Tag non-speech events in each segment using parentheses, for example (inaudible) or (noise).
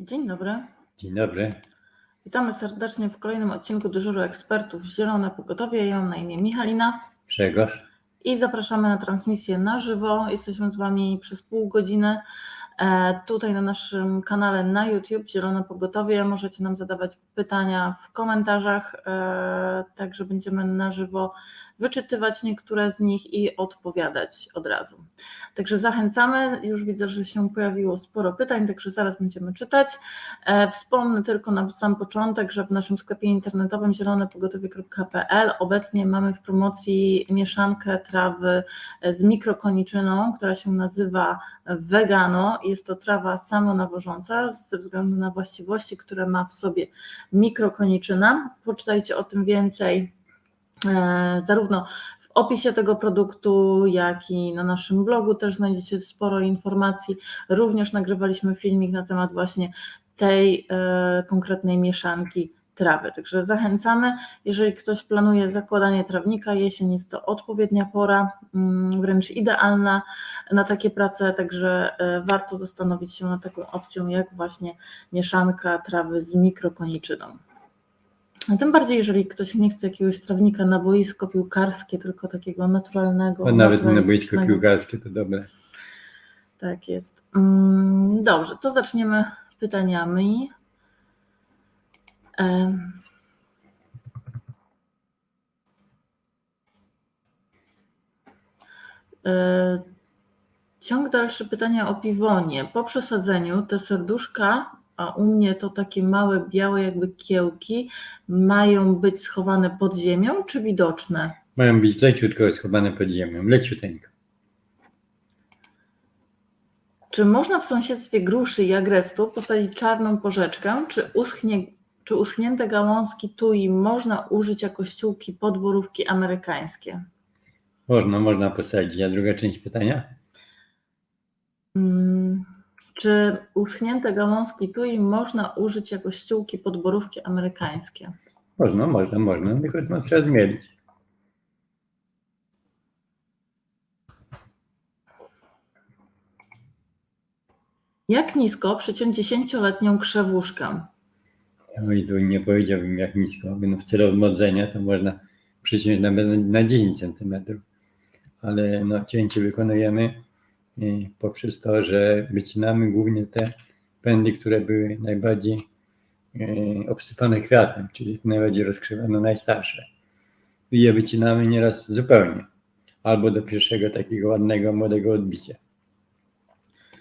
Dzień dobry. Dzień dobry. Witamy serdecznie w kolejnym odcinku Dyżuru Ekspertów Zielone Pogotowie. Ja mam na imię Michalina Grzegorz. i zapraszamy na transmisję na żywo. Jesteśmy z Wami przez pół godziny. E, Tutaj na naszym kanale na YouTube Zielone Pogotowie możecie nam zadawać pytania w komentarzach, e, także będziemy na żywo wyczytywać niektóre z nich i odpowiadać od razu. Także zachęcamy. Już widzę, że się pojawiło sporo pytań, także zaraz będziemy czytać. E, Wspomnę tylko na sam początek, że w naszym sklepie internetowym zielonepogotowie.pl obecnie mamy w promocji mieszankę trawy z mikrokoniczyną, która się nazywa Vegano. Jest to trawa samonawożąca ze względu na właściwości, które ma w sobie mikrokoniczyna. Poczytajcie o tym więcej zarówno w opisie tego produktu, jak i na naszym blogu też znajdziecie sporo informacji. Również nagrywaliśmy filmik na temat właśnie tej e, konkretnej mieszanki trawy. Także zachęcamy, jeżeli ktoś planuje zakładanie trawnika, jesień jest to odpowiednia pora, mm, wręcz idealna na takie prace, także e, warto zastanowić się nad taką opcją jak właśnie mieszanka trawy z mikrokoniczyną. A tym bardziej, jeżeli ktoś nie chce jakiegoś trawnika na boisko piłkarskie, tylko takiego naturalnego. Nawet na boisko piłkarskie to dobre. Tak jest. Mm, Dobrze, to zaczniemy pytaniami. E, Ciąg dalszy pytania o piwonie. Po przesadzeniu te serduszka, a u mnie to takie małe, białe jakby kiełki, mają być schowane pod ziemią czy widoczne? Mają być leciutko schowane pod ziemią, leciuteńko. Czy można w sąsiedztwie gruszy i agrestu posadzić czarną porzeczkę, czy, uschnie, czy uschnięte gałązki tui można użyć jako ściółki podborówki amerykańskie? Można, można posadzić. A druga część pytania? Mm, Czy uschnięte gałązki tui można użyć jako ściółki podborówki amerykańskie? Można, można, można, tylko no, trzeba zmielić. Jak nisko przyciąć 10-letnią krzewuszkę? Oj, tu nie powiedziałbym jak nisko, no w celu odmodzenia to można przyciąć nawet na 10 cm. Ale no, cięcie wykonujemy poprzez to, że wycinamy głównie te pędy, które były najbardziej y, obsypane kwiatem, czyli najbardziej rozkrzywione, najstarsze. I je wycinamy nieraz zupełnie, albo do pierwszego takiego ładnego, młodego odbicia.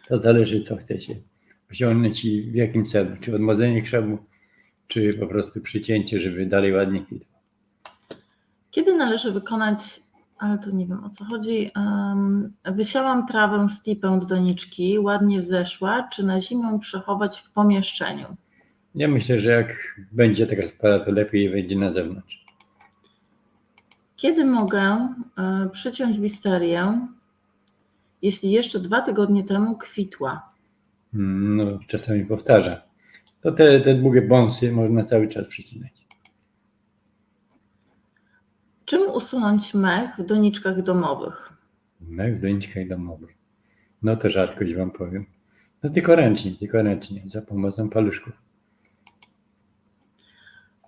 To zależy, co chcecie osiągnąć i w jakim celu, czy odmodzenie krzewu, czy po prostu przycięcie, żeby dalej ładnie kwitło. Kiedy należy wykonać, ale to nie wiem o co chodzi, em, wysiałam trawę z tipę do doniczki, ładnie wzeszła, czy na zimę przechować w pomieszczeniu? Ja myślę, że jak będzie taka spora, to lepiej będzie na zewnątrz. Kiedy mogę e, przyciąć wisterię, jeśli jeszcze dwa tygodnie temu kwitła? Mm, No, czasami powtarza. To te, te długie bąsy można cały czas przycinać. Czym usunąć mech w doniczkach domowych? Mech w doniczkach domowych. No to rzadkość wam powiem. No tylko ręcznie, tylko ręcznie, za pomocą paluszków.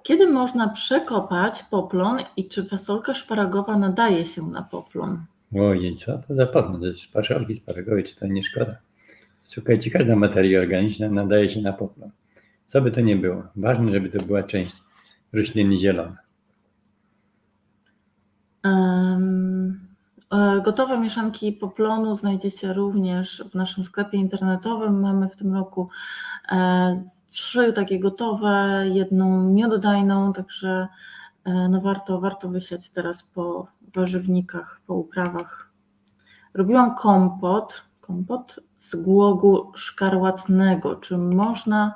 Kiedy można przekopać poplon i czy fasolka szparagowa nadaje się na poplon? Ojej, co to za podmiot? To jest paszolki sparagowej, czy to nie szkoda? Słuchajcie, każda materia organiczna nadaje się na poplon. Co by to nie było. Ważne, żeby to była część rośliny zielona. E, Gotowe mieszanki poplonu znajdziecie również w naszym sklepie internetowym. Mamy w tym roku e, trzy takie gotowe, jedną miododajną, także e, no warto, warto wysiać teraz po warzywnikach, po uprawach. Robiłam kompot, kompot z głogu szkarłatnego. Czy można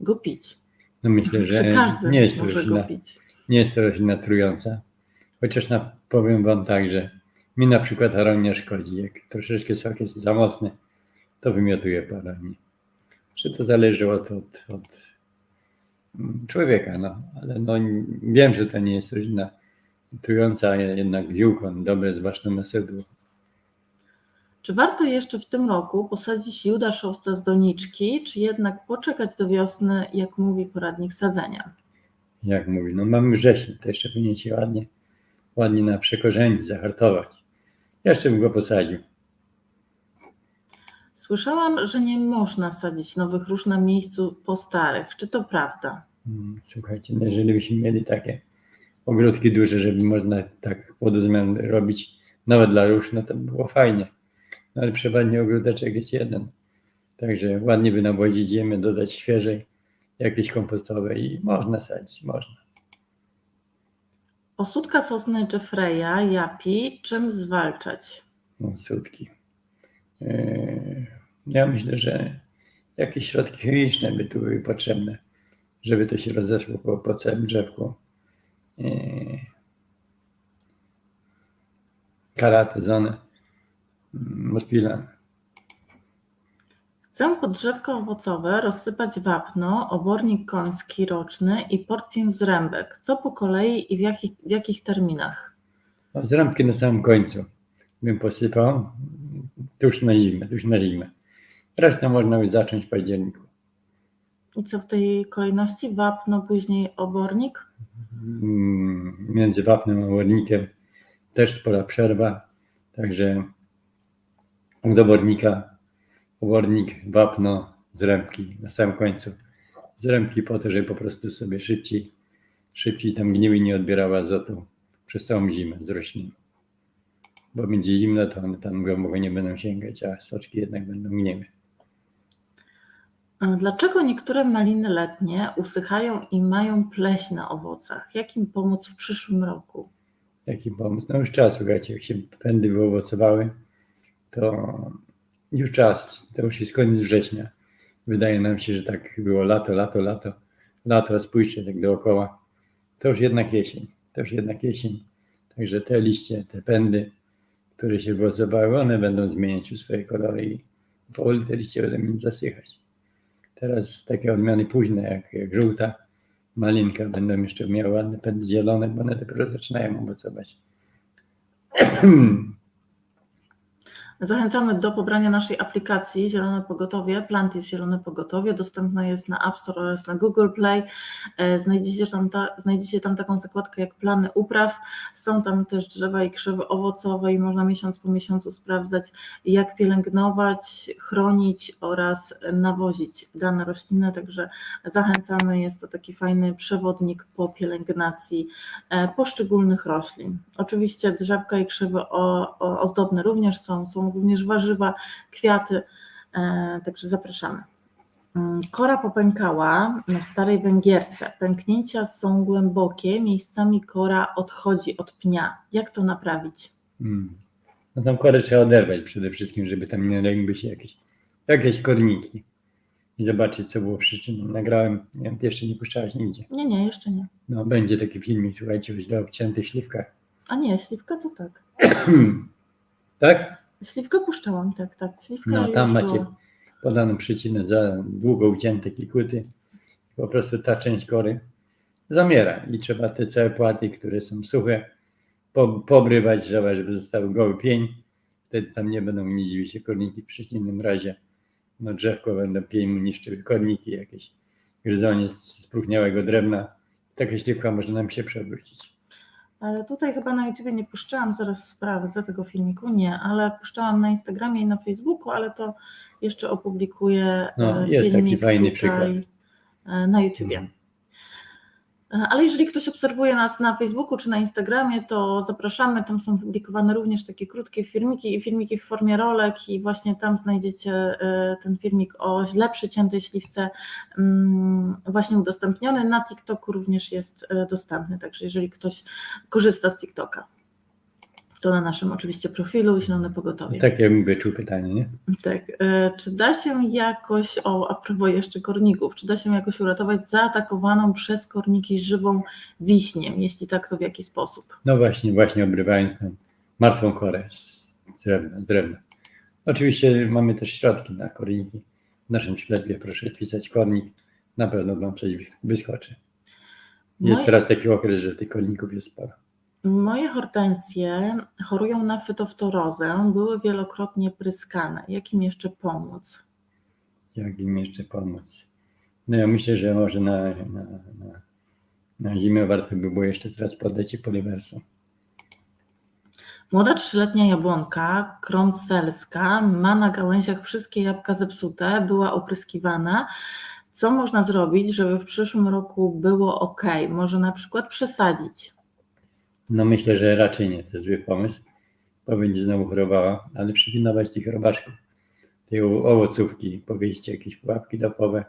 go pić? No myślę, Czy że każdy nie jest, to roślina, go pić? nie jest to roślina trująca. Chociaż na, powiem wam tak, że mi na przykład aronia szkodzi. Jak troszeczkę sok jest za mocny, to wymiotuje po aronii. Że to zależy od, od, od człowieka, no. Ale no, wiem, że to nie jest roślina trująca, jednak ziółko dobre, zwłaszcza na sedło. Czy warto jeszcze w tym roku posadzić judaszowca z doniczki, czy jednak poczekać do wiosny, jak mówi poradnik sadzenia? Jak mówi, no mamy wrzesień, to jeszcze powinien się ładnie, ładnie na przekorzenić, zahartować. Jeszcze bym go posadził. Słyszałam, że nie można sadzić nowych róż na miejscu po starych. Czy to prawda? Mm, Słuchajcie, no jeżeli byśmy mieli takie ogródki duże, żeby można tak płodozmian robić, nawet dla róż, no to by było fajnie. No ale przeważnie ogródeczek jest jeden. Także ładnie by nawozić ziemię, dodać świeżej, jakieś kompostowe i można sadzić, można. Osódka sosny Jeffreya, japi, czym zwalczać? No, sutki. Eee, Ja myślę, że jakieś środki chemiczne by tu były potrzebne, żeby to się rozeszło po, po całym drzewku. Eee, Karaty, zonę, mospilan. Chcę pod drzewko owocowe rozsypać wapno, obornik koński roczny i porcję zrębek. Co po kolei i w jakich, w jakich terminach? No, z rąbki na samym końcu bym posypał, tuż na zimę, tuż na zimę. Resztę można już zacząć w październiku. I co w tej kolejności? Wapno, później obornik? Mm, między wapnem a obornikiem też spora przerwa, także od obornika, obornik, wapno, zrębki na samym końcu. Zrębki po to, żeby po prostu sobie szybciej, szybciej tam gniły nie odbierała azotu przez całą zimę z roślin. Bo będzie zimno, to one tam głęboko nie będą sięgać, a soczki jednak będą gniły. Dlaczego niektóre maliny letnie usychają i mają pleś na owocach? Jak im pomóc w przyszłym roku? Jaki pomysł? No już czas, słuchajcie, jak się pędy wyowocowały, to już czas, to już jest koniec września. Wydaje nam się, że tak było lato, lato, lato, lato, spójrzcie tak dookoła. To już jednak jesień, to już jednak jesień. Także te liście, te pędy, które się wyowocowały, one będą zmieniać już swoje kolory i powoli te liście będą zasychać. Teraz takie odmiany późne, jak, jak żółta malinka, będą jeszcze miały ładne pędy zielone, bo one dopiero zaczynają owocować. (clears throat) Zachęcamy do pobrania naszej aplikacji Zielone Pogotowie. Plantis Zielone Pogotowie. Dostępna jest na App Store oraz na Google Play. E, Znajdziecie tam, ta, znajdziecie tam taką zakładkę jak plany upraw. Są tam też drzewa i krzewy owocowe i można miesiąc po miesiącu sprawdzać, jak pielęgnować, chronić oraz nawozić dane rośliny. Także zachęcamy. Jest to taki fajny przewodnik po pielęgnacji e, poszczególnych roślin. Oczywiście drzewka i krzewy o, o, ozdobne również są, są również warzywa, kwiaty, e, także zapraszamy. Mm, Kora popękała na starej węgierce. Pęknięcia są głębokie, miejscami kora odchodzi od pnia. Jak to naprawić? Mm. No tam korę trzeba oderwać przede wszystkim, żeby tam nie legły się jakieś, jakieś korniki. I zobaczyć, co było przyczyną. Nagrałem, nie wiem, ty jeszcze nie puszczałeś nigdzie. Nie, nie, jeszcze nie. No, będzie taki filmik, słuchajcie, o źle obciętych śliwkach. A nie, śliwka to tak. tak? Śliwkę puszczałam, tak, tak. Śliwka No, tam macie była. podaną przyczynę za długo ucięte kikuty. Po prostu ta część kory zamiera i trzeba te całe płaty, które są suche, po, pobrywać, żeby, żeby zostały goły pień. Wtedy tam nie będą gnieździły się korniki. W przeciwnym razie no, drzewko będą pień mu niszczyły korniki, jakieś gryzonie z spróchniałego drewna. Taka śliwka może nam się przewrócić. Tutaj chyba na YouTubie nie puszczałam, zaraz sprawdzę tego filmiku, nie, ale puszczałam na Instagramie i na Facebooku, ale to jeszcze opublikuję No, e, jest taki fajny przykład. e, na YouTubie. Ale jeżeli ktoś obserwuje nas na Facebooku czy na Instagramie, to zapraszamy. Tam są publikowane również takie krótkie filmiki i filmiki w formie rolek, i właśnie tam znajdziecie e, ten filmik o źle przyciętej śliwce, mm, właśnie udostępniony. Na TikToku również jest e, dostępny, także jeżeli ktoś korzysta z TikToka, to na naszym oczywiście profilu Zielone Pogotowie. Tak jakbym wyczuł pytanie, nie? Tak. e, Czy da się jakoś, o a propos jeszcze korników, czy da się jakoś uratować zaatakowaną przez korniki żywą wiśnię? Jeśli tak, to w jaki sposób? No właśnie, właśnie obrywając tę martwą korę z drewna. Z drewna. Oczywiście mamy też środki na korniki. W naszym sklepie proszę wpisać kornik, na pewno Wam coś wyskoczy. Jest Moje- teraz taki okres, że tych korników jest sporo. Moje hortensje chorują na fytoftorozę, były wielokrotnie pryskane. Jak im jeszcze pomóc? Jak im jeszcze pomóc? No ja myślę, że może na, na, na, na zimę warto by było jeszcze teraz podać i poliwersum. Młoda trzyletnia jabłonka, krącelska, ma na gałęziach wszystkie jabłka zepsute, była opryskiwana. Co można zrobić, żeby w przyszłym roku było ok? Może na przykład przesadzić? No myślę, że raczej nie, to jest zły pomysł, bo będzie znowu chorowała, ale przypilnować tych robaczków, tej owocówki, powieść jakieś pułapki dopowe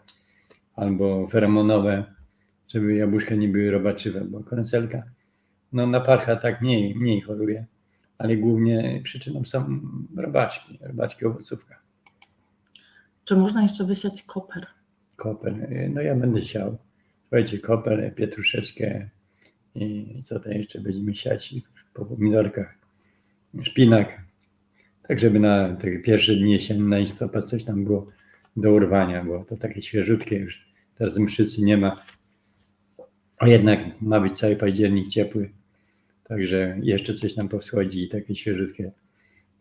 albo feromonowe, żeby jabłuszka nie były robaczywe, bo kręcelka, no na parcha tak mniej, mniej choruje, ale głównie przyczyną są robaczki, robaczki owocówka, Czy można jeszcze wysiać koper? koper, no ja będę siał, słuchajcie, koper, pietruszeczkę i co to jeszcze będziemy siać po pomidorkach, szpinak, tak żeby na te pierwsze dni jesienne, listopad coś tam było do urwania, bo to takie świeżutkie już, teraz mszycy nie ma, a jednak ma być cały październik ciepły, także jeszcze coś nam powschodzi i takie świeżutkie,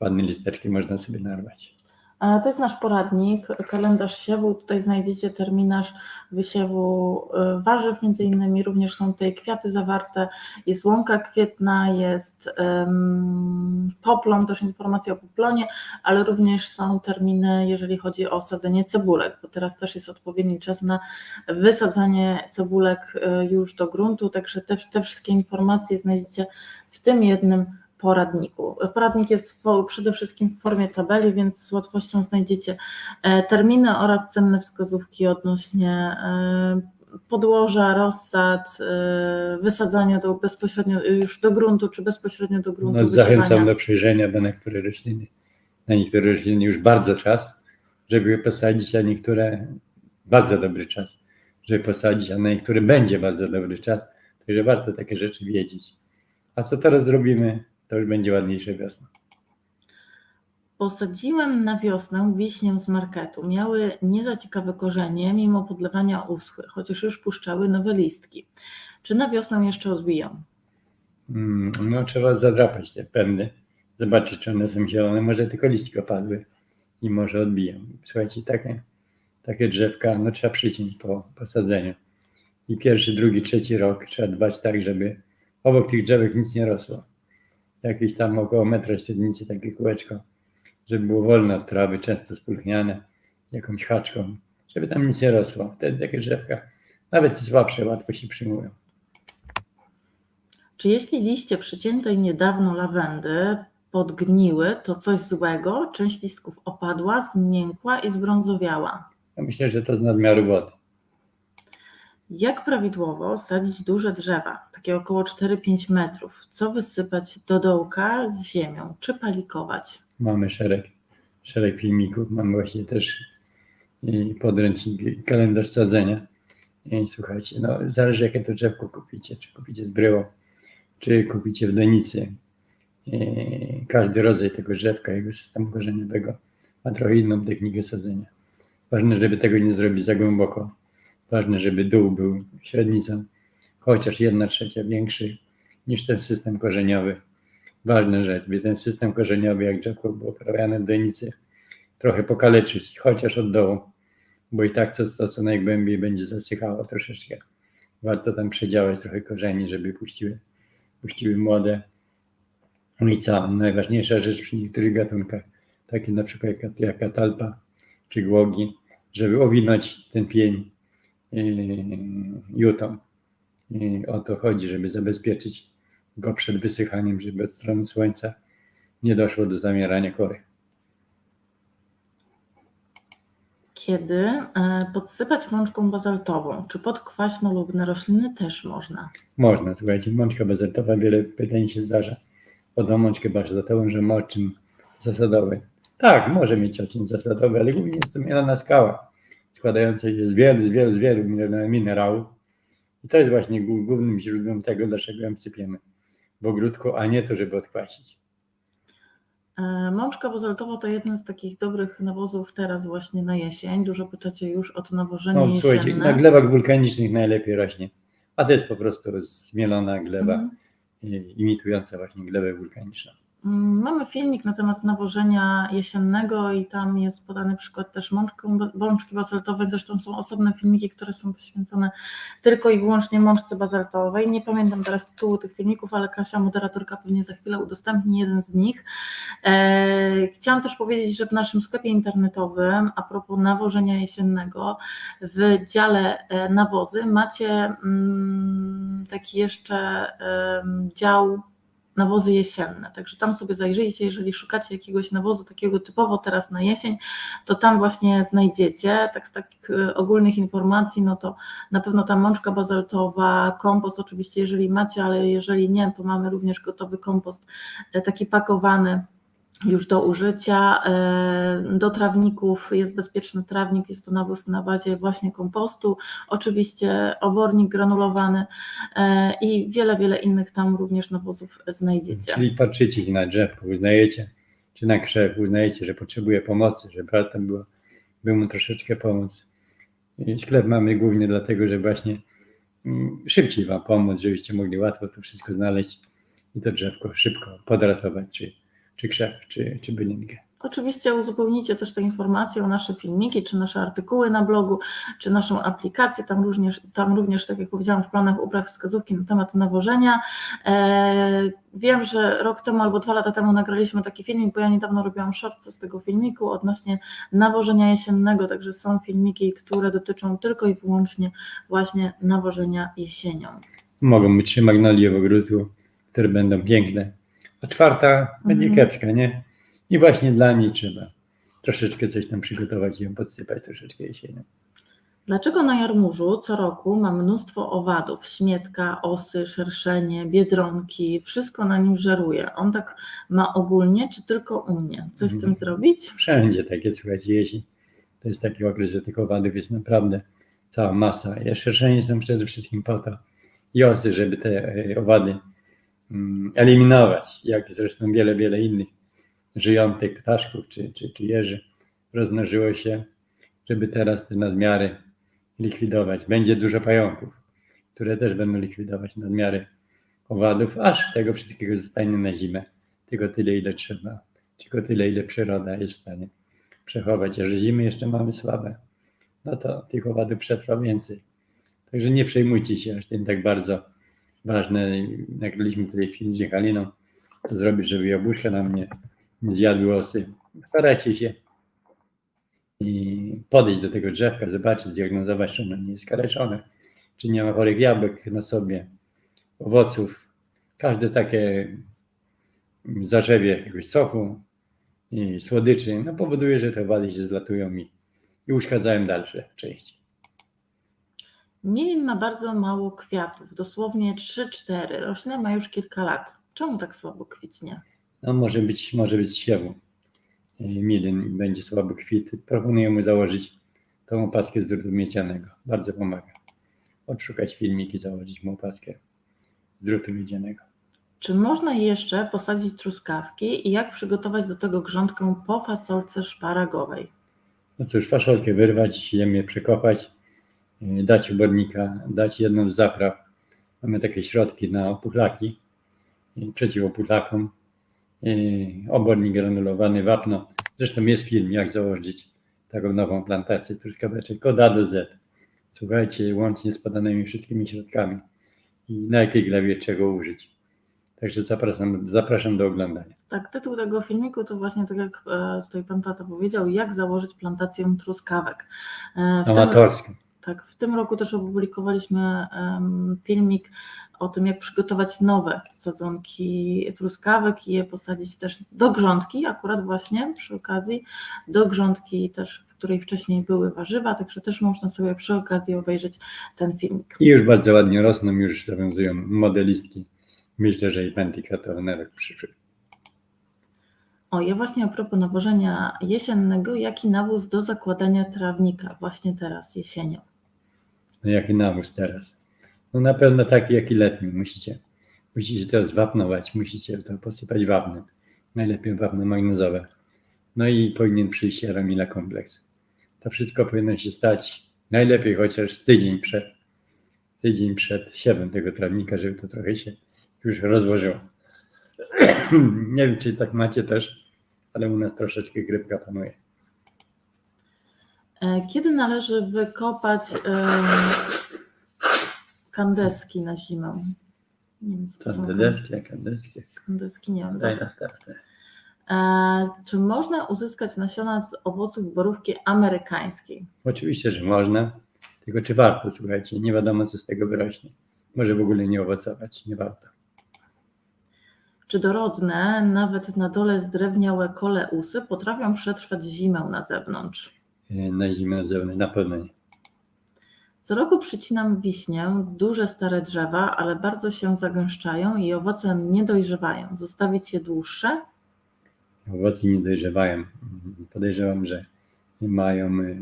ładne listeczki można sobie narwać. To jest nasz poradnik, kalendarz siewu. Tutaj znajdziecie terminarz wysiewu e, warzyw, między innymi. Również są tutaj kwiaty zawarte, jest łąka kwietna, jest um, poplon, też informacja o poplonie, ale również są terminy, jeżeli chodzi o sadzenie cebulek, bo teraz też jest odpowiedni czas na wysadzanie cebulek e, już do gruntu, także te, te wszystkie informacje znajdziecie w tym jednym poradniku. Poradnik jest przede wszystkim w formie tabeli, więc z łatwością znajdziecie e, terminy oraz cenne wskazówki odnośnie e, podłoża, rozsad, e, wysadzania do, bezpośrednio już do gruntu, czy bezpośrednio do gruntu. No, zachęcam do przejrzenia, bo niektóre rośliny, na niektóre rośliny już bardzo czas, żeby je posadzić, a niektóre bardzo dobry czas, żeby posadzić, a na niektóre będzie bardzo dobry czas. Także warto takie rzeczy wiedzieć. A co teraz zrobimy, to już będzie ładniejsza wiosna. Posadziłem na wiosnę wiśnię z marketu. Miały nie za ciekawe korzenie, mimo podlewania uschły, chociaż już puszczały nowe listki. Czy na wiosnę jeszcze odbiją? Mm, No trzeba zadrapać te pędy, zobaczyć czy one są zielone, może tylko listki opadły i może odbiją. Słuchajcie, takie, takie drzewka, no trzeba przyciąć po posadzeniu. I pierwszy, drugi, trzeci rok trzeba dbać tak, żeby obok tych drzewek nic nie rosło. Jakieś tam około metra średnicy takie kółeczko, żeby było wolne od trawy, często spulchniane jakąś haczką, żeby tam nic nie rosło. Wtedy takie drzewka, nawet słabsze, łatwo się przyjmują. Czy jeśli liście przyciętej niedawno lawendy podgniły, to coś złego? Część listków opadła, zmiękła i zbrązowiała. Ja myślę, że to z nadmiaru wody. Jak prawidłowo sadzić duże drzewa, takie około 4-5 metrów? Co wysypać do dołka z ziemią? Czy palikować? Mamy szereg, szereg filmików, mamy właśnie też podręcznik, kalendarz sadzenia. I słuchajcie, no zależy jakie to drzewko kupicie, czy kupicie z bryłą, czy kupicie w donicy. Każdy rodzaj tego drzewka, jego systemu korzeniowego ma trochę inną technikę sadzenia. Ważne, żeby tego nie zrobić za głęboko. Ważne, żeby dół był średnicą, chociaż jedna trzecia większy niż ten system korzeniowy ważna rzecz, by ten system korzeniowy, jak drzewko było uprawiane w donicy, trochę pokaleczyć, chociaż od dołu, bo i tak to, to co najgłębiej będzie zasychało troszeczkę. Warto tam przedziałać trochę korzeni, żeby puściły, puściły młode. No i co, najważniejsza rzecz przy niektórych gatunkach, takie na przykład jak, jak katalpa czy głogi, żeby owinąć ten pień jutą. I o to chodzi, żeby zabezpieczyć go przed wysychaniem, żeby od strony słońca nie doszło do zamierania kory. Kiedy e, podsypać mączką bazaltową? Czy lub na rośliny też można? Można, słuchajcie, mączka bazaltowa, wiele pytań się zdarza o tą mączkę bazaltową, że ma odczyn zasadowy. Tak, może mieć odczyn zasadowy, ale głównie jest to mielona skała, składająca się z wielu, z wielu, z wielu mine- minerałów. I to jest właśnie głó- głównym źródłem tego, dlaczego ją sypiemy w ogródku, a nie to, żeby odkwasić. E, Mączka bazaltowa to jeden z takich dobrych nawozów teraz właśnie na jesień. Dużo pytacie już o to nawożenie No, słuchajcie, jesienne. na glebach wulkanicznych najlepiej rośnie, a to jest po prostu zmielona gleba Mhm. imitująca właśnie glebę wulkaniczną. Mm, Mamy filmik na temat nawożenia jesiennego i tam jest podany przykład też mączką, bączki bazaltowej. Zresztą są osobne filmiki, które są poświęcone tylko i wyłącznie mączce bazaltowej. Nie pamiętam teraz tytułu tych filmików, ale Kasia, moderatorka, pewnie za chwilę udostępni jeden z nich. E, Chciałam też powiedzieć, że w naszym sklepie internetowym, a propos nawożenia jesiennego, w dziale e, nawozy macie mm, taki jeszcze dział nawozy jesienne. Także tam sobie zajrzyjcie, jeżeli szukacie jakiegoś nawozu takiego typowo teraz na jesień, to tam właśnie znajdziecie. Tak z takich e, ogólnych informacji, no to na pewno ta mączka bazaltowa, kompost oczywiście, jeżeli macie, ale jeżeli nie, to mamy również gotowy kompost e, taki pakowany już do użycia. E, Do trawników jest bezpieczny trawnik, jest to nawóz na bazie właśnie kompostu, oczywiście obornik granulowany e, i wiele, wiele innych tam również nawozów znajdziecie. Czyli patrzycie na drzewko, uznajecie, czy na krzew, uznajecie, że potrzebuje pomocy, że warto było, by mu troszeczkę pomóc. Sklep mamy głównie dlatego, że właśnie mm, szybciej Wam pomóc, żebyście mogli łatwo to wszystko znaleźć i to drzewko szybko podratować, czy, czy krzew, czy, czy bylinkę. Oczywiście uzupełnicie też te informacje o nasze filmiki, czy nasze artykuły na blogu, czy naszą aplikację. Tam również, tam również tak jak powiedziałam, w planach upraw wskazówki na temat nawożenia. E, wiem, że rok temu albo dwa lata temu nagraliśmy taki filmik, bo ja niedawno robiłam shortce z tego filmiku odnośnie nawożenia jesiennego, także są filmiki, które dotyczą tylko i wyłącznie właśnie nawożenia jesienią. Mogą być magnolie w ogródku, które będą piękne, a czwarta będzie Mhm. kiepska, nie? I właśnie dla niej trzeba troszeczkę coś tam przygotować i ją podsypać troszeczkę jesienią. Dlaczego na jarmużu co roku ma mnóstwo owadów, śmietka, osy, szerszenie, biedronki, wszystko na nim żeruje? On tak ma ogólnie, czy tylko u mnie? Coś z tym Mhm. zrobić? Wszędzie takie, słuchajcie, jesień. To jest taki okres, że tych owadów jest naprawdę cała masa. Ja szerszenie są przede wszystkim po to i osy, żeby te e, owady eliminować, jak zresztą wiele, wiele innych żyjątek ptaszków czy, czy, czy jeży rozmnożyło się, żeby teraz te nadmiary likwidować. Będzie dużo pająków, które też będą likwidować nadmiary owadów, aż tego wszystkiego zostanie na zimę. Tylko tyle, ile trzeba. Tylko tyle, ile przyroda jest w stanie przechować. A że zimy jeszcze mamy słabe, no to tych owadów przetrwa więcej. Także nie przejmujcie się aż tym tak bardzo ważne. Nagraliśmy tutaj film z Jechaliną, to zrobić, żeby jabłuszka nam nie, nie zjadły osy. Starajcie się i podejść do tego drzewka, zobaczyć, zdiagnozować, czy ono nie jest skaleczone, czy nie ma chorych jabłek na sobie, owoców. Każde takie zarzewie jakiegoś soku i słodyczy no, powoduje, że te owady się zlatują i, i uszkadzają dalsze części. Milin ma bardzo mało kwiatów, dosłownie 3-4. Roślina ma już kilka lat. Czemu tak słabo kwitnie? No, może być, może być siewu y, milin i będzie słaby kwit. Proponuję mu założyć tą opaskę z drutu miedzianego. Bardzo pomaga. Odszukać filmiki, założyć mu opaskę z drutu miedzianego. Czy można jeszcze posadzić truskawki i jak przygotować do tego grządkę po fasolce szparagowej? No cóż, faszolkę wyrwać, ziemię przekopać, dać obornika, dać jedną z zapraw. Mamy takie środki na opuchlaki, y, przeciw opuchlakom. y, Obornik granulowany, wapno. Zresztą jest film, jak założyć taką nową plantację truskaweczek od A do Z. Słuchajcie, łącznie z podanymi wszystkimi środkami i na jakiej glebie czego użyć. Także zapraszam, zapraszam do oglądania. Tak, tytuł tego filmiku to właśnie tak jak e, tutaj pan tata powiedział, jak założyć plantację truskawek. E, w tym- Amatorską. Tak, w tym roku też opublikowaliśmy filmik o tym, jak przygotować nowe sadzonki truskawek i je posadzić też do grządki, akurat właśnie przy okazji do grządki też, w której wcześniej były warzywa, także też można sobie przy okazji obejrzeć ten filmik. I już bardzo ładnie rosną, już zawiązują modelistki. Myślę, że i kwiatowe na rok przyszły. O, ja właśnie a propos nawożenia jesiennego, jaki nawóz do zakładania trawnika właśnie teraz, jesienią? No jaki nawóz teraz? No na pewno taki, jak i letni. Musicie, musicie to zwapnować, musicie to posypać wapnem. Najlepiej wapno magnezowe. No i powinien przyjść Aramila kompleks. To wszystko powinno się stać najlepiej chociaż tydzień przed, tydzień przed siewem tego trawnika, żeby to trochę się już rozłożyło. (clears throat) Nie wiem, czy tak macie też, ale u nas troszeczkę grypka panuje. E, Kiedy należy wykopać kandeski na zimę? Nie wiem, co to Co, są deski, jak deski. kandeski, nie wiem. Daj dobra. następne. E, Czy można uzyskać nasiona z owoców borówki amerykańskiej? Oczywiście, że można, tylko czy warto, słuchajcie, nie wiadomo, co z tego wyrośnie. Może w ogóle nie owocować, nie warto. Czy dorodne, nawet na dole zdrewniałe koleusy potrafią przetrwać zimę na zewnątrz? Na zimę zewnątrz, na pewno nie. Co roku przycinam wiśnię, duże stare drzewa, ale bardzo się zagęszczają i owoce nie dojrzewają. Zostawić je dłuższe? Owoce nie dojrzewają. Podejrzewam, że mają e,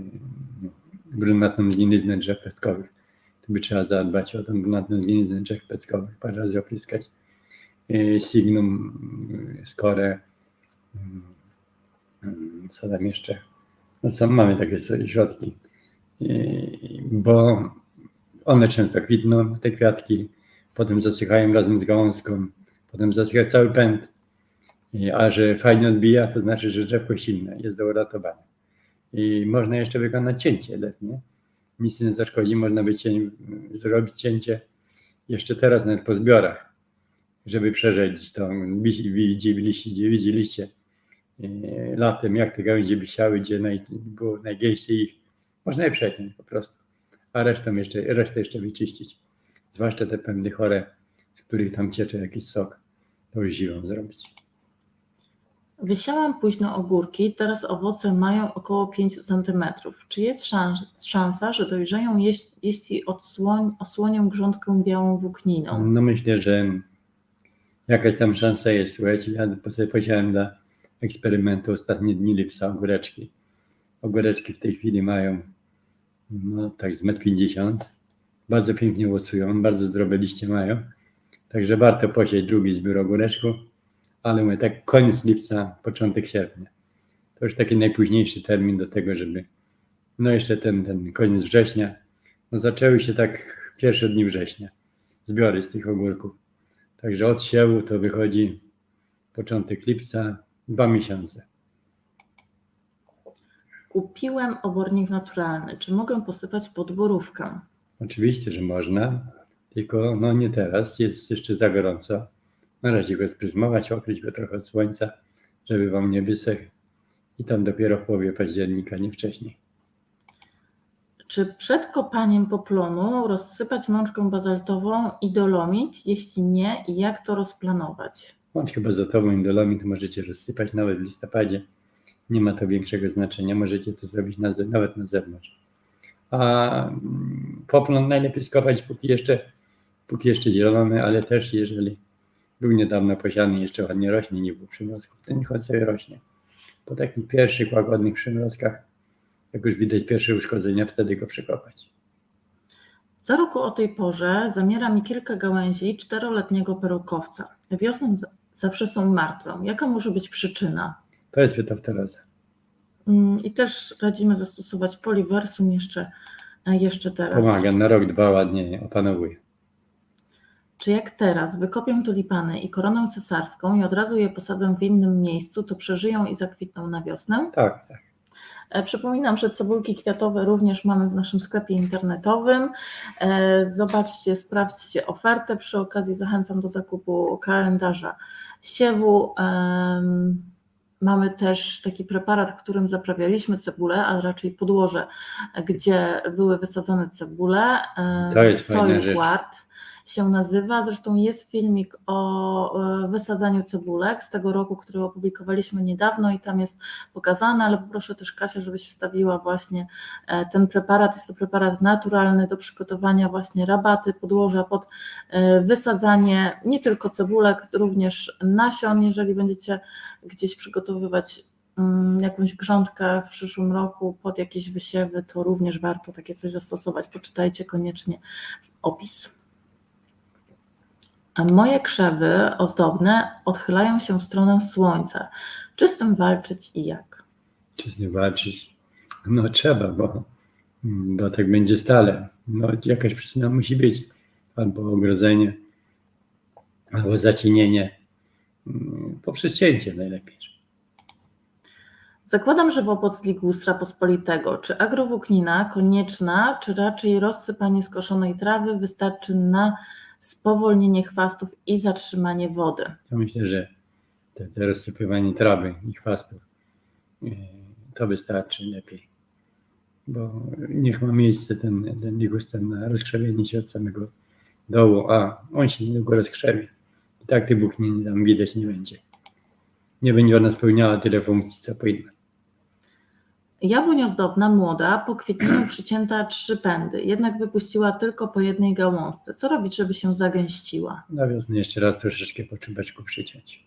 no, brunatną zgniliznę drzew pestkowych. To by trzeba zadbać o tą brunatną zgniliznę drzew pestkowych, parę razy opryskać. E, Signum, e, skorę, mm, mm, co tam jeszcze? No co, mamy takie środki, bo one często kwitną, te kwiatki, potem zasychają razem z gałązką, potem zasycha cały pęd. A że fajnie odbija, to znaczy, że drzewko silne, jest do uratowania. I można jeszcze wykonać cięcie letnie. Nic nie zaszkodzi, można by cię, zrobić cięcie jeszcze teraz, nawet po zbiorach, żeby przerzedzić to. Wi- Widzieliście, gdzie widzieliście e, latem, jak te gałęzie by siały, gdzie naj, było najgęściej ich. Można je przeciąć po prostu, a resztę jeszcze, resztę jeszcze wyczyścić. Zwłaszcza te pędy chore, z których tam ciecze jakiś sok, to już siłą zrobić. Wysiałam późno ogórki, teraz owoce mają około 5 cm. Czy jest szans, szansa, że dojrzeją, jeś- jeśli odsłoń, osłonią grządkę białą włókniną? No myślę, że jakaś tam szansa jest. Słuchajcie, ja sobie posiadałem dla eksperymentu ostatnie dni lipca ogóreczki. Ogóreczki w tej chwili mają no tak z 1,50 m. Bardzo pięknie owocują, bardzo zdrowe liście mają. Także warto posieć drugi zbiór ogóreczków, ale mówię tak koniec lipca, początek sierpnia. To już taki najpóźniejszy termin do tego, żeby no jeszcze ten, ten koniec września. No zaczęły się tak pierwsze dni września zbiory z tych ogórków. Także od siewu to wychodzi początek lipca, dwa miesiące. Kupiłem obornik naturalny. Czy mogę posypać pod borówkę? Oczywiście, że można, tylko no nie teraz, jest jeszcze za gorąco. Na razie go spryzmować, okryć go trochę od słońca, żeby wam nie wysechł. I tam dopiero w połowie października, nie wcześniej. Czy przed kopaniem poplonu rozsypać mączkę bazaltową i dolomić? Jeśli nie, jak to rozplanować? Bądź chyba za tobą indolomit możecie rozsypać nawet w listopadzie. Nie ma to większego znaczenia. Możecie to zrobić na, nawet na zewnątrz. A mm, poplon najlepiej skopać, póki jeszcze, póki jeszcze zielony, ale też jeżeli był niedawno posiany, jeszcze ładnie rośnie, nie było przymrozków, to niech on sobie rośnie. Po takich pierwszych łagodnych przymrozkach, jak już widać pierwsze uszkodzenia, wtedy go przekopać. Co roku o tej porze zamiera mi kilka gałęzi czteroletniego perukowca. Wiosną zawsze są martwe. Jaka może być przyczyna? To jest fytofteroza. Mm, I też radzimy zastosować poliwersum jeszcze, e, jeszcze teraz. Pomaga, na rok, dwa ładnie opanowuje. Czy jak teraz wykopię tulipany i koronę cesarską i od razu je posadzę w innym miejscu, to przeżyją i zakwitną na wiosnę? Tak, tak. E, Przypominam, że cebulki kwiatowe również mamy w naszym sklepie internetowym. E, Zobaczcie, sprawdźcie ofertę. Przy okazji zachęcam do zakupu kalendarza siewu. Mamy też taki preparat, którym zaprawialiśmy cebulę, a raczej podłoże, gdzie były wysadzone cebule. E, To jest fajna Soil rzecz. Się nazywa. Zresztą jest filmik o e, wysadzaniu cebulek z tego roku, który opublikowaliśmy niedawno i tam jest pokazane, ale poproszę też Kasia, żebyś wstawiła właśnie e, ten preparat. Jest to preparat naturalny do przygotowania właśnie rabaty, podłoża pod e, wysadzanie nie tylko cebulek, również nasion, jeżeli będziecie gdzieś przygotowywać mm, jakąś grządkę w przyszłym roku pod jakieś wysiewy, to również warto takie coś zastosować. Poczytajcie koniecznie opis. Moje krzewy ozdobne odchylają się w stronę słońca. Czy z tym walczyć i jak? Czy z nim walczyć? No trzeba, bo, bo tak będzie stale. No, jakaś przyczyna musi być. Albo ogrodzenie, albo zacienienie poprzez cięcie najlepiej. Zakładam, że w owoc ligustra pospolitego, czy agrowłóknina konieczna, czy raczej rozsypanie skoszonej trawy wystarczy na spowolnienie chwastów i zatrzymanie wody? To myślę, że te, te rozsypywanie trawy i chwastów yy, to wystarczy lepiej. Bo niech ma miejsce ten, ten ligustan na rozkrzewienie się od samego dołu, a on się niedługo rozkrzewi. I tak tej buchniny tam widać nie będzie. Nie będzie ona spełniała tyle funkcji, co powinna. Jabłoń ozdobna, młoda, po kwietnieniu (clears throat) przycięta trzy pędy, jednak wypuściła tylko po jednej gałązce. Co robić, żeby się zagęściła? Na wiosnę jeszcze raz troszeczkę po czubeczku przyciąć.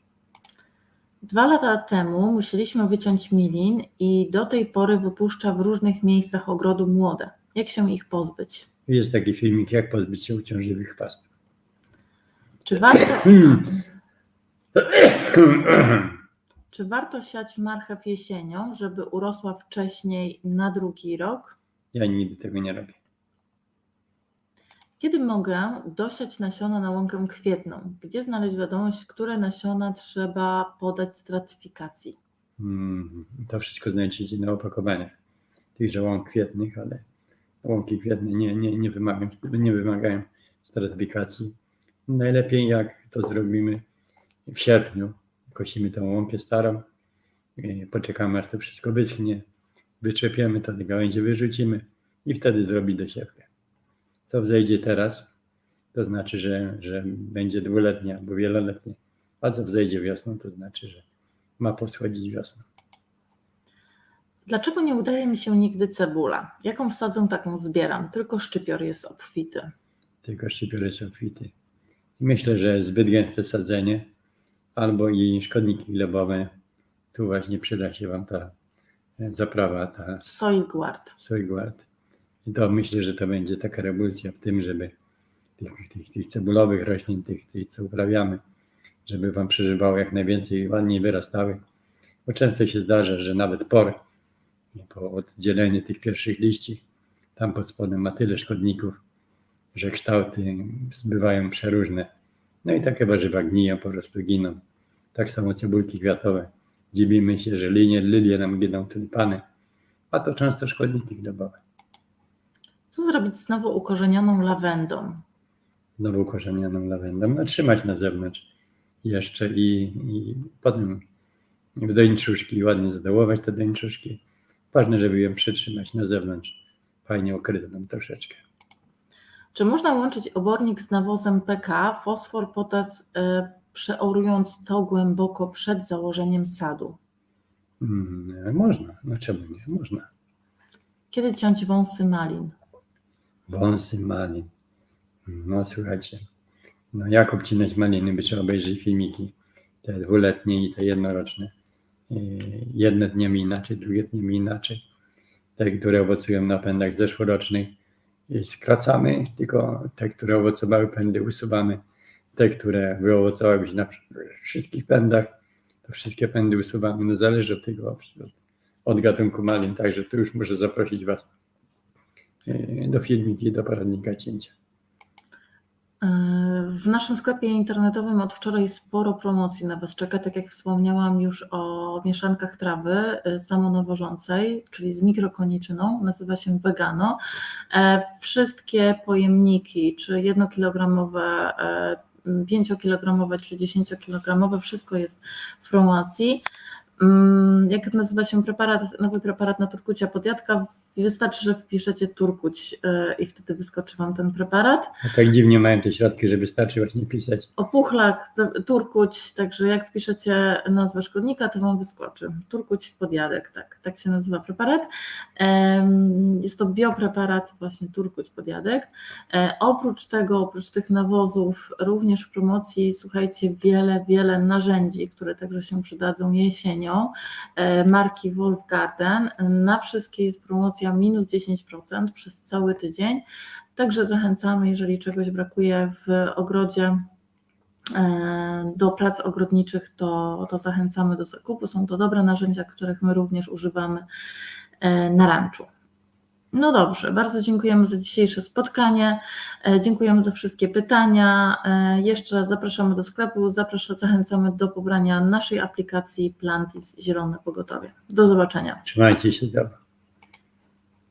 Dwa lata temu musieliśmy wyciąć milin i do tej pory wypuszcza w różnych miejscach ogrodu młode. Jak się ich pozbyć? Jest taki filmik, jak pozbyć się uciążliwych chwastów. Czy warto, (clears throat) (clears throat) czy warto siać marchew jesienią, żeby urosła wcześniej na drugi rok? Ja nigdy tego nie robię. Kiedy mogę dosiać nasiona na łąkę kwietną? Gdzie znaleźć wiadomość, które nasiona trzeba podać stratyfikacji? Mm, To wszystko znajdziecie na opakowaniach tychże łąk kwietnych, ale łąki kwietne nie, nie, nie, wymagają, nie wymagają stratyfikacji. Najlepiej jak to zrobimy w sierpniu. Kosimy tą łąkę starą, yy, poczekamy aż to wszystko wyschnie, wyczepiemy to, te gałęzie wyrzucimy i wtedy zrobi dosiewkę. Co wzejdzie teraz, to znaczy, że, że będzie dwuletnie albo wieloletnie, a co wzejdzie wiosną, to znaczy, że ma poschodzić wiosną. Dlaczego nie udaje mi się nigdy cebula? Jaką wsadzę, taką zbieram. Tylko szczypior jest obfity. tylko szczypiory są kwity. I myślę, że zbyt gęste sadzenie albo i szkodniki glebowe, tu właśnie przyda się Wam ta e, zaprawa, ta Soil guard. Soygard. I to myślę, że to będzie taka rewolucja w tym, żeby tych, tych, tych cebulowych roślin, tych, tych, co uprawiamy, żeby Wam przeżywało jak najwięcej i ładniej wyrastały. Bo często się zdarza, że nawet por, po oddzieleniu tych pierwszych liści, tam pod spodem ma tyle szkodników, że kształty zbywają przeróżne. No i takie warzywa gniją, po prostu giną. Tak samo cebulki kwiatowe. Dziwimy się, że linie, lilie nam giną, tulipany, a to często szkodniki glebowe. Co zrobić z nowo ukorzenioną lawendą? Znowu ukorzenioną lawendą. No, trzymać na zewnątrz jeszcze i, i potem w dończuszki ładnie zadołować te dończuszki. Ważne, żeby ją przytrzymać na zewnątrz. Fajnie okrytą troszeczkę. Czy można łączyć obornik z nawozem PK, fosfor, potas, y, przeorując to głęboko przed założeniem sadu? Mm, można, no czemu nie? Można. Kiedy ciąć wąsy malin? Wąsy malin. No słuchajcie, no jak obcinać maliny, by trzeba obejrzeć filmiki, te dwuletnie i te jednoroczne. Yy, Jedne dniami inaczej, drugie dniami inaczej. Te, które owocują na pędach zeszłorocznych, skracamy, tylko te, które owocowały pędy usuwamy. Te, które wyowocowały się na wszystkich pędach, to wszystkie pędy usuwamy. No zależy od tego, od, gatunku malin, także tu już muszę zaprosić Was yy, do filmiki, do poradnika cięcia. W naszym sklepie internetowym od wczoraj sporo promocji na Was czeka. Tak jak wspomniałam już o mieszankach trawy y, samonawożącej, czyli z mikrokoniczyną, nazywa się Vegano. E, Wszystkie pojemniki, czy jednokilogramowe, 5-kilogramowe, czy 10-kilogramowe, wszystko jest w promocji. Mm, Jak nazywa się preparat, nowy preparat na turkucia podjadka? Wystarczy, że wpiszecie turkuć y, i wtedy wyskoczy Wam ten preparat. A tak dziwnie mają te środki, że wystarczy właśnie pisać. Opuchlak, pre- turkuć, także jak wpiszecie nazwę szkodnika, to Wam wyskoczy. Turkuć podjadek, tak, tak się nazywa preparat. Jest to biopreparat właśnie turkuć podjadek. E, Oprócz tego, oprócz tych nawozów, również w promocji, słuchajcie, wiele, wiele narzędzi, które także się przydadzą jesienią, e, marki Wolf Garden. Na wszystkie jest promocja minus 10% przez cały tydzień. Także zachęcamy, jeżeli czegoś brakuje w ogrodzie e, do prac ogrodniczych, to, to zachęcamy do zakupu. Są to dobre narzędzia, których my również używamy e, na ranczu. No dobrze, bardzo dziękujemy za dzisiejsze spotkanie. E, Dziękujemy za wszystkie pytania. Jeszcze raz zapraszamy do sklepu, zapraszamy, zachęcamy do pobrania naszej aplikacji Plantis Zielone Pogotowie. Do zobaczenia. Trzymajcie się, dobra.